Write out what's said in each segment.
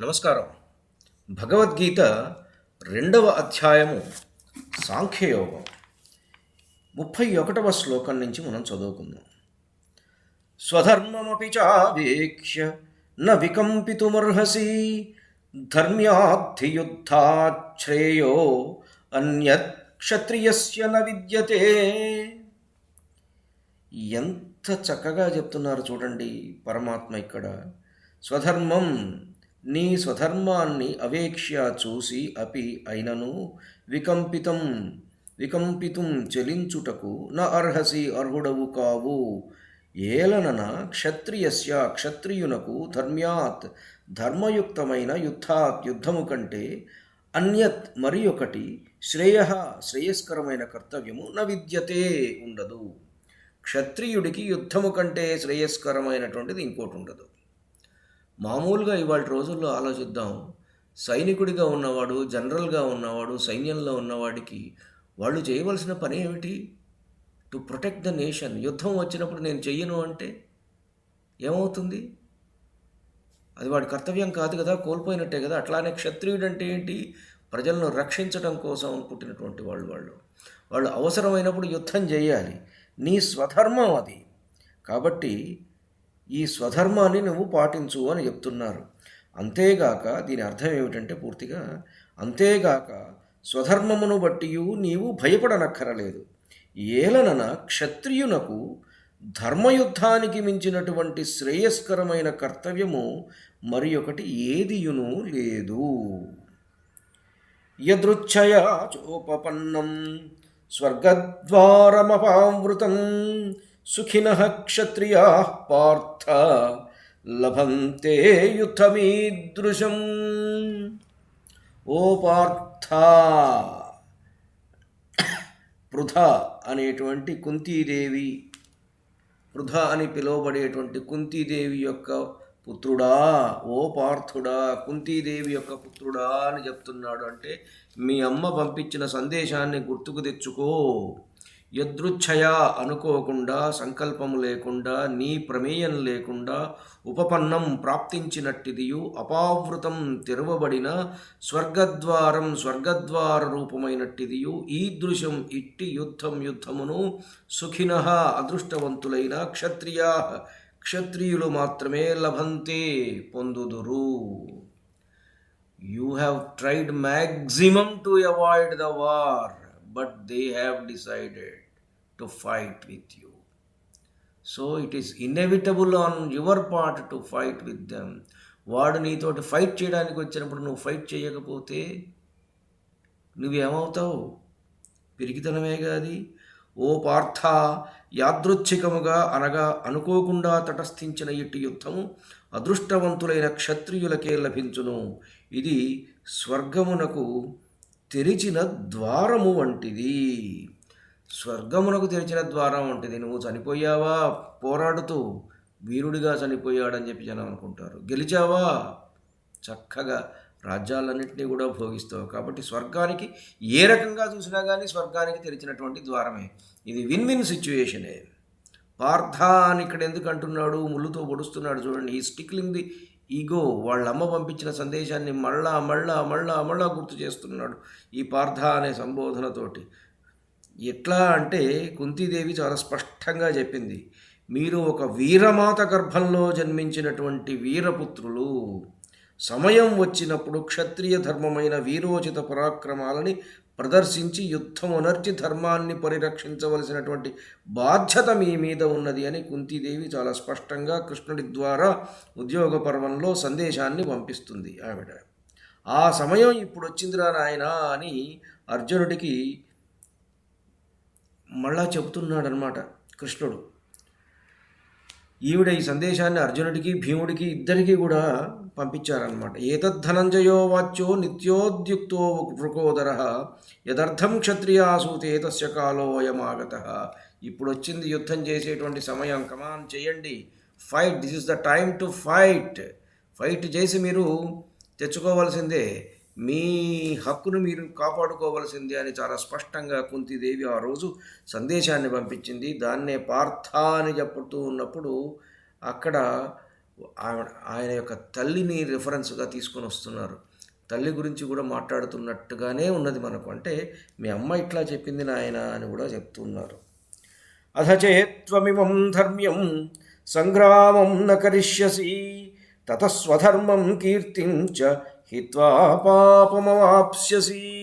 నమస్కారం. భగవద్గీత రెండవ అధ్యాయము సాంఖ్యయోగం. ముప్పై ఒకటవ శ్లోకం నుంచి మనం చదువుకుందాం. స్వధర్మమపి చావేక్ష్య న వికంపితుమర్హసి ధర్మ్యాధియుద్ధాశ్రేయో అన్యత్ క్షత్రియస్య న విద్యతే. ఎంత చక్కగా చెప్తున్నారు చూడండి పరమాత్మ ఇక్కడ. స్వధర్మం నీ స్వధర్మాన్ని అవేక్ష్య చూసి అపి అయినను వికంపితం వికంపితం చెలించుటకు న అర్హసి అర్హుడవు కావు. ఏలనన క్షత్రియస్య క్షత్రియునకు ధర్మ్యాత్ ధర్మయుక్తమైన యుద్ధాత్ యుద్ధము కంటే అన్యత్ మరి ఒకటి శ్రేయ శ్రేయస్కరమైన కర్తవ్యము న విద్యతే ఉండదు. క్షత్రియుడికి యుద్ధము కంటే శ్రేయస్కరమైనటువంటిది ఇంకోటి ఉండదు. మామూలుగా ఇవాళ రోజుల్లో ఆలోచిద్దాం. సైనికుడిగా ఉన్నవాడు జనరల్గా ఉన్నవాడు సైన్యంలో ఉన్నవాడికి వాళ్ళు చేయవలసిన పని ఏమిటి? To protect the nation. యుద్ధం వచ్చినప్పుడు నేను చెయ్యను అంటే ఏమవుతుంది? అది వాడి కర్తవ్యం కాదు కదా కోల్పోయినట్టే కదా. అట్లానే క్షత్రియుడు అంటే ఏంటి? ప్రజలను రక్షించడం కోసం పుట్టినటువంటి వాళ్ళు వాళ్ళు. వాళ్ళు అవసరమైనప్పుడు యుద్ధం చేయాలి. నీ స్వధర్మం అది. కాబట్టి ఈ స్వధర్మాన్ని నువ్వు పాటించు అని చెప్తున్నారు. అంతేగాక దీని అర్థం ఏమిటంటే పూర్తిగా అంతేగాక స్వధర్మమును బట్టి నీవు భయపడనక్కరలేదు. ఏలనన క్షత్రియునకు ధర్మయుద్ధానికి మించినటువంటి శ్రేయస్కరమైన కర్తవ్యము మరి ఒకటి ఏదియును లేదు. యదృచ్ఛయా చోపపన్నం స్వర్గద్వారమపావృతం సుఖిన క్షత్రియా పార్థ లభంతే యుథమీదృశం ఓ పార్థ పృథ అనేటువంటి కుంతీదేవి పృథ అని పిలువబడేటువంటి కుంతీదేవి యొక్క పుత్రుడా ఓ పార్థుడా కుంతీదేవి యొక్క పుత్రుడా అని చెప్తున్నాడు అంటే మీ అమ్మ పంపించిన సందేశాన్ని గుర్తుకు తెచ్చుకో. యదృచ్ఛయా అనుకోకుండా సంకల్పము లేకుండా నీ ప్రమేయం లేకుండా ఉపపన్నం ప్రాప్తించినట్టిదియు అపావృతం తెరవబడిన స్వర్గద్వారం స్వర్గద్వార రూపమైనట్టిదియు ఈదృశం ఇట్టి యుద్ధం యుద్ధమును సుఖిన అదృష్టవంతులైన క్షత్రియా క్షత్రియులు మాత్రమే లభంతే పొందుదురు. You have tried maximum to avoid the war but they have decided to fight with you. So it is inevitable on your part to fight with them వాడు నీతోటి ఫైట్ చేయడానికి వచ్చినప్పుడు నువ్వు ఫైట్ చేయకపోతే నువ్వేమవుతావు? పిరికితనమే కాది ఓ పార్థ యాదృచ్ఛికముగా అనగా అనుకోకుండా తటస్థించిన ఇటు యుద్ధము అదృష్టవంతులైన క్షత్రియులకే లభించును. ఇది స్వర్గమునకు తెరిచిన ద్వారము వంటిది. స్వర్గమునకు తెరిచిన ద్వారం వంటిది. నువ్వు చనిపోయావా? పోరాడుతూ వీరుడిగా చనిపోయాడని చెప్పి జనం అనుకుంటారు. గెలిచావా? చక్కగా రాజ్యాలన్నింటినీ కూడా భోగిస్తావు. కాబట్టి స్వర్గానికి ఏ రకంగా చూసినా కానీ స్వర్గానికి తెరిచినటువంటి ద్వారమే. ఇది విన్ విన్ సిచ్యుయేషనే. పార్థ అని ఇక్కడ ఎందుకు అంటున్నాడు? ముళ్ళుతో పొడుస్తున్నాడు. చూడండి ఈ స్టిక్లింగ్ ది ఈగో వాళ్ళ అమ్మ పంపించిన సందేశాన్ని మళ్ళా మళ్ళా మళ్ళా మళ్ళా గుర్తు చేస్తున్నాడు ఈ పార్థ అనే సంబోధనతోటి. ఎట్లా అంటే కుంతీదేవి చాలా స్పష్టంగా చెప్పింది. మీరు ఒక వీరమాత గర్భంలో జన్మించినటువంటి వీరపుత్రులు సమయం వచ్చినప్పుడు క్షత్రియ ధర్మమైన వీరోచిత పరాక్రమాలని ప్రదర్శించి యుద్ధం యుద్ధమునర్చి ధర్మాన్ని పరిరక్షించవలసినటువంటి బాధ్యత మీ మీద ఉన్నది అని కుంతీదేవి చాలా స్పష్టంగా కృష్ణుడి ద్వారా ఉద్యోగ పర్వంలో సందేశాన్ని పంపిస్తుంది ఆవిడ. ఆ సమయం ఇప్పుడు వచ్చిందిరా నాయన అని అర్జునుడికి మళ్ళా చెబుతున్నాడనమాట కృష్ణుడు. ఈవిడ ఈ సందేశాన్ని అర్జునుడికి భీముడికి ఇద్దరికీ కూడా పంపించారనమాట ఏతద్ధనంజయో వాచ్యో నిత్యోద్యుక్తో వృకోదర యదర్థం క్షత్రియాసూతే తస్య కాలోయమాగత ఇప్పుడు వచ్చింది యుద్ధం చేసేటువంటి సమయం. కమాన్ చేయండి. Fight this is the time to fight fight చేసి మీరు తెచ్చుకోవాల్సిందే. మీ హక్కును మీరు కాపాడుకోవలసిందే అని చాలా స్పష్టంగా కుంతిదేవి ఆ రోజు సందేశాన్ని పంపించింది. దాన్నే పార్థ అని చెప్పుతూ ఉన్నప్పుడు అక్కడ ఆయన యొక్క తల్లిని రిఫరెన్స్గా తీసుకొని వస్తున్నారు. తల్లి గురించి కూడా మాట్లాడుతున్నట్టుగానే ఉన్నది మనకు. అంటే మీ అమ్మ ఇట్లా చెప్పింది నాయన అని కూడా చెప్తున్నారు. అథచేత్వమిమం ధర్మ్యం సంగ్రామం న కరిష్యసి తతస్వధర్మం కీర్తిం చ హిత్వా పాపమవాప్స్యసి.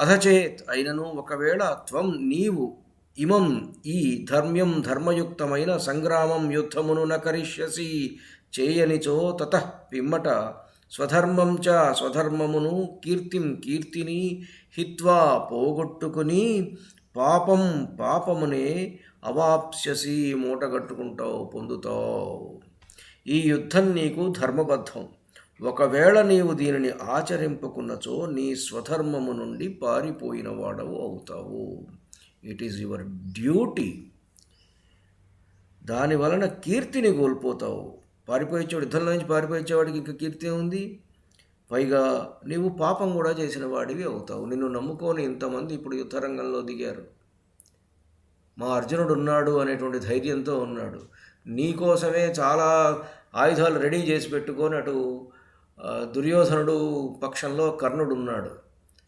అధచేత్ అయినను ఒకవేళ త్వం నీవు ఇమం ఈ ధర్మ్యం ధర్మయుక్తమైన సంగ్రామం యుద్ధమును నకరిష్యసి చేయనిచో తత పిమ్మట. స్వధర్మం చ స్వధర్మమును కీర్తిం కీర్తిని హిత్వా పోగొట్టుకుని పాపం పాపమునే అవాప్స్యసి మూటగట్టుకుంటావు పొందుతావు. ఈ యుద్ధం నీకు ధర్మబద్ధం. ఒకవేళ నీవు దీనిని ఆచరింపకున్నచో నీ స్వధర్మము నుండి పారిపోయిన వాడవు అవుతావు. ఇట్ ఈజ్ యువర్ డ్యూటీ దాని వలన కీర్తిని కోల్పోతావు. పారిపోయేవాడు యుద్ధంలో నుంచి పారిపోయేవాడికి ఇంకా కీర్తి ఉంది పైగా నీవు పాపం కూడా చేసిన వాడివి అవుతావు. నిన్ను నమ్ముకొని ఇంతమంది ఇప్పుడు యుద్ధరంగంలో దిగారు. మా అర్జునుడు ఉన్నాడు అనేటువంటి ధైర్యంతో ఉన్నాడు. నీకోసమే చాలా ఆయుధాలు రెడీ చేసి పెట్టుకొని అటు దుర్యోధనుడు పక్షంలో కర్ణుడు ఉన్నాడు.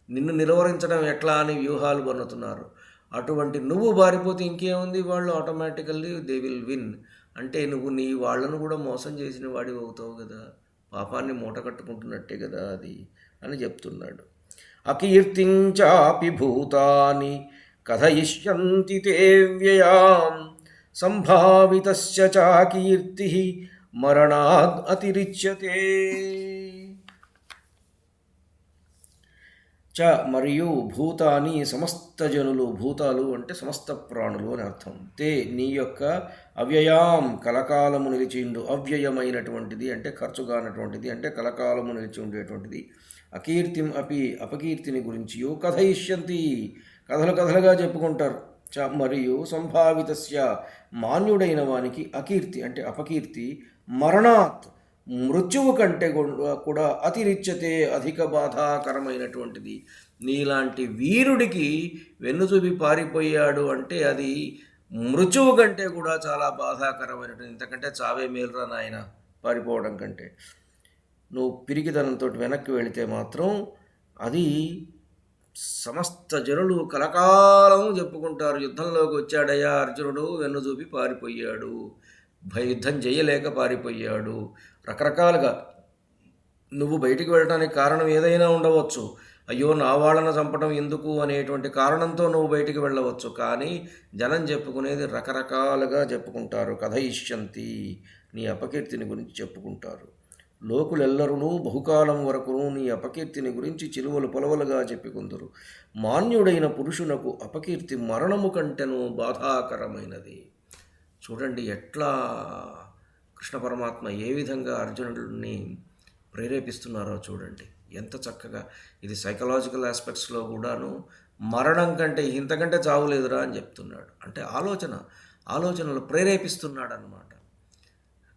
నిన్ను నిలువరించడం ఎట్లా అని వ్యూహాలు పన్నుతున్నారు. అటువంటి నువ్వు బారిపోతే ఇంకేముంది? వాళ్ళు ఆటోమేటికల్లీ దే విల్ విన్ అంటే నువ్వు నీ వాళ్ళను కూడా మోసం చేసిన వాడివి అవుతావు కదా. పాపాన్ని మూట కట్టుకుంటున్నట్టే కదా అది అని చెప్తున్నాడు. అకీర్తించాపి భూతాని కథయిష్యంతి తే వ్యయాం సంభావితస్య చాకీర్తి మరణాద్ అతిరిచ్యతే. చ మరియు భూతాని సమస్త జనులు భూతాలు అంటే సమస్త ప్రాణులు అని అర్థం. తే నీ యొక్క అవ్యయాం కలకాలము నిలిచిండు. అవ్యయమైనటువంటిది అంటే ఖర్చుగానటువంటిది అంటే కలకాలము నిలిచి ఉండేటువంటిది. అకీర్తిం అపి అపకీర్తిని గురించి కథయిష్యంతి. కథలు కథలుగా చెప్పుకుంటారు. చ మరియు సంభావితస్య మాన్యుడైన వానికి అకీర్తి అంటే అపకీర్తి మరణాత్. మృత్యువు కంటే కూడా కూడా అతిరిచ్యతే అధిక బాధాకరమైనటువంటిది. నీలాంటి వీరుడికి వెన్నుచూపి పారిపోయాడు అంటే అది మృత్యువు కంటే కూడా చాలా బాధాకరమైనటువంటి ఇంతకంటే చావే మేలురా నాయన పారిపోవడం కంటే. నువ్వు పిరికిదనంతో వెనక్కి వెళితే మాత్రం అది సమస్త జనులు కలకాలం చెప్పుకుంటారు. యుద్ధంలోకి వచ్చాడయ్యా అర్జునుడు వెన్నుచూపి పారిపోయాడు. యుద్ధం చేయలేక పారిపోయాడు. రకరకాలుగా నువ్వు బయటికి వెళ్ళడానికి కారణం ఏదైనా ఉండవచ్చు. అయ్యో నా వాళ్ళను చంపడం ఎందుకు అనేటువంటి కారణంతో నువ్వు బయటికి వెళ్ళవచ్చు. కానీ జనం చెప్పుకునేది రకరకాలుగా చెప్పుకుంటారు. కథ ఇష్యంతి నీ అపకీర్తిని గురించి చెప్పుకుంటారు. లోకులెల్లరూ బహుకాలం వరకును నీ అపకీర్తిని గురించి చిలువలు పొలవలుగా చెప్పుకుందరు మాన్యుడైన పురుషునకు అపకీర్తి మరణము కంటెను బాధాకరమైనది. చూడండి ఎట్లా కృష్ణ పరమాత్మ ఏ విధంగా అర్జునుడిని ప్రేరేపిస్తున్నారో చూడండి. ఎంత చక్కగా ఇది సైకలాజికల్ ఆస్పెక్ట్స్లో కూడాను మరణం కంటే ఇంతకంటే చావులేదురా అని చెప్తున్నాడు. అంటే ఆలోచన ఆలోచనలు ప్రేరేపిస్తున్నాడు అన్నమాట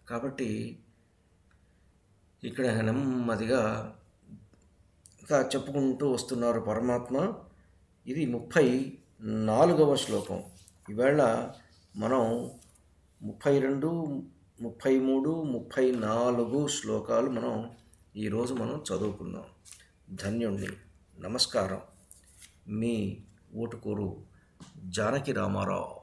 కాబట్టి ఇక్కడ నెమ్మదిగా ఇంకా చెప్పుకుంటూ వస్తున్నారు పరమాత్మ. ఇది ముప్పై నాలుగవ శ్లోకం. ఈవేళ మనం ముప్పై రెండు ముప్పై మూడు ముప్పై నాలుగు శ్లోకాలు మనం ఈరోజు మనం చదువుకున్నాం ధన్యుణ్ణి. నమస్కారం. మీ ఓటుకూరు జానకి రామారావు.